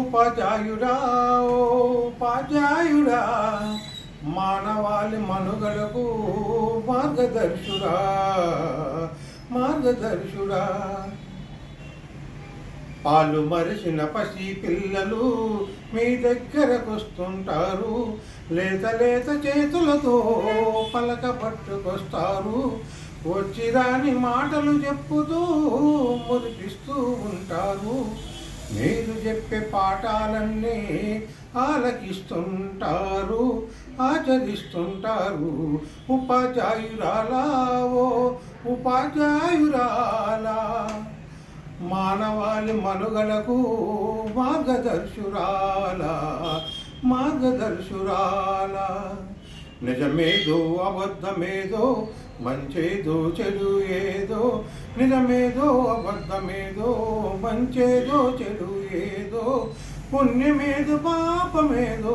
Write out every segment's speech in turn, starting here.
ఉపాధ్యాయుడా ఓ ఉపాధ్యాయుడా మానవాళి మనుగడకు మార్గదర్శుడా మార్గదర్శుడా. పాలు మరిసిన పసి పిల్లలు మీ దగ్గరకు వస్తుంటారు లేత లేత చేతులతో పలక పట్టుకొస్తారు. వచ్చిరాని మాటలు చెప్పుతూ మురిపిస్తూ ఉంటారు. మీరు చెప్పే పాఠాలన్నీ ఆలకిస్తుంటారు ఆచరిస్తుంటారు. ఉపాధ్యాయురాలావో ఓ ఉపాధ్యాయురాలా. మానవాళి మనుగడకు మార్గదర్శురాల మార్గదర్శురాల. నిజమేదో అబద్ధమేదో మంచేదో చెడు ఏదో నిజమేదో అబద్ధమేదో మంచేదో చెడు ఏదో పుణ్యమేదో పాపమేదో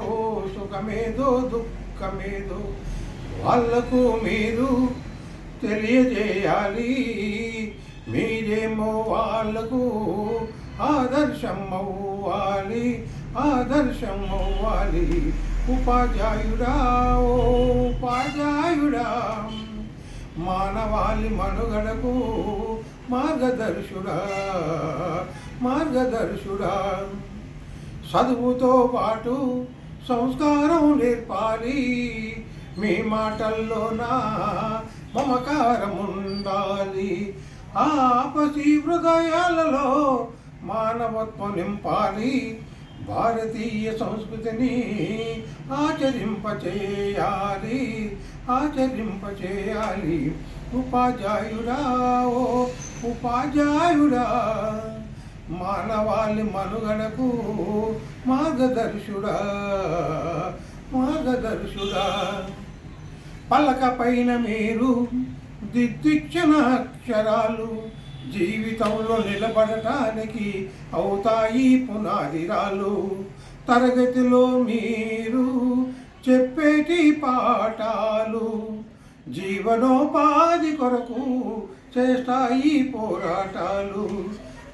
సుఖమేదో దుఃఖమేదో వాళ్ళకు మీరు తెలియజేయాలి. మీరేమో వాళ్ళకు ఆదర్శం అవ్వాలి ఆదర్శం అవ్వాలి ఉపాధ్యాయుడా ఓ ఉపాధ్యాయుడా మానవాళి మనుగడకు మార్గదర్శుడా మార్గదర్శుడా. చదువుతో పాటు సంస్కారం నేర్పాలి. మీ మాటల్లోన మమకారం ఉండాలి ఆపసి హృదయాలలో మానవత్వం నింపాలి. భారతీయ సంస్కృతిని ఆచరింపచేయాలి. ఆచరింపచేయాలి. ఉపాధ్యాయుడా ఓ ఉపాధ్యాయుడా మానవాళి మనుగడకు మార్గదర్శుడా మార్గదర్శుడా. పలక పైన మీరు దిద్దిచ్చిన అక్షరాలు జీవితంలో నిలబడటానికి అవుతాయి పునాదిరాలు. తరగతిలో మీరు చెప్పేటి పాఠాలు జీవనోపాధి కొరకు చేస్తాయి పోరాటాలు.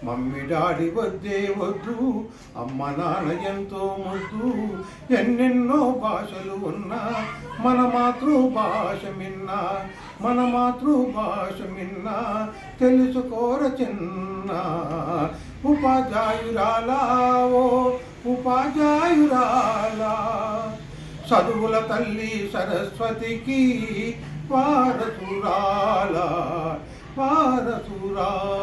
మమ్మీ డాడీ వద్దే వద్దు. అమ్మ నాన్న ఎంతో ముద్దు. ఎన్నెన్నో భాషలు ఉన్నా మన మాతృభాష మిన్నా మన మాతృభాష మిన్నా తెలుసుకోర చిన్న ఉపాధ్యాయురాలావో ఓ ఉపాధ్యాయురాలా. చదువుల తల్లి సరస్వతికి వారసురాల. వారసురాల వారసు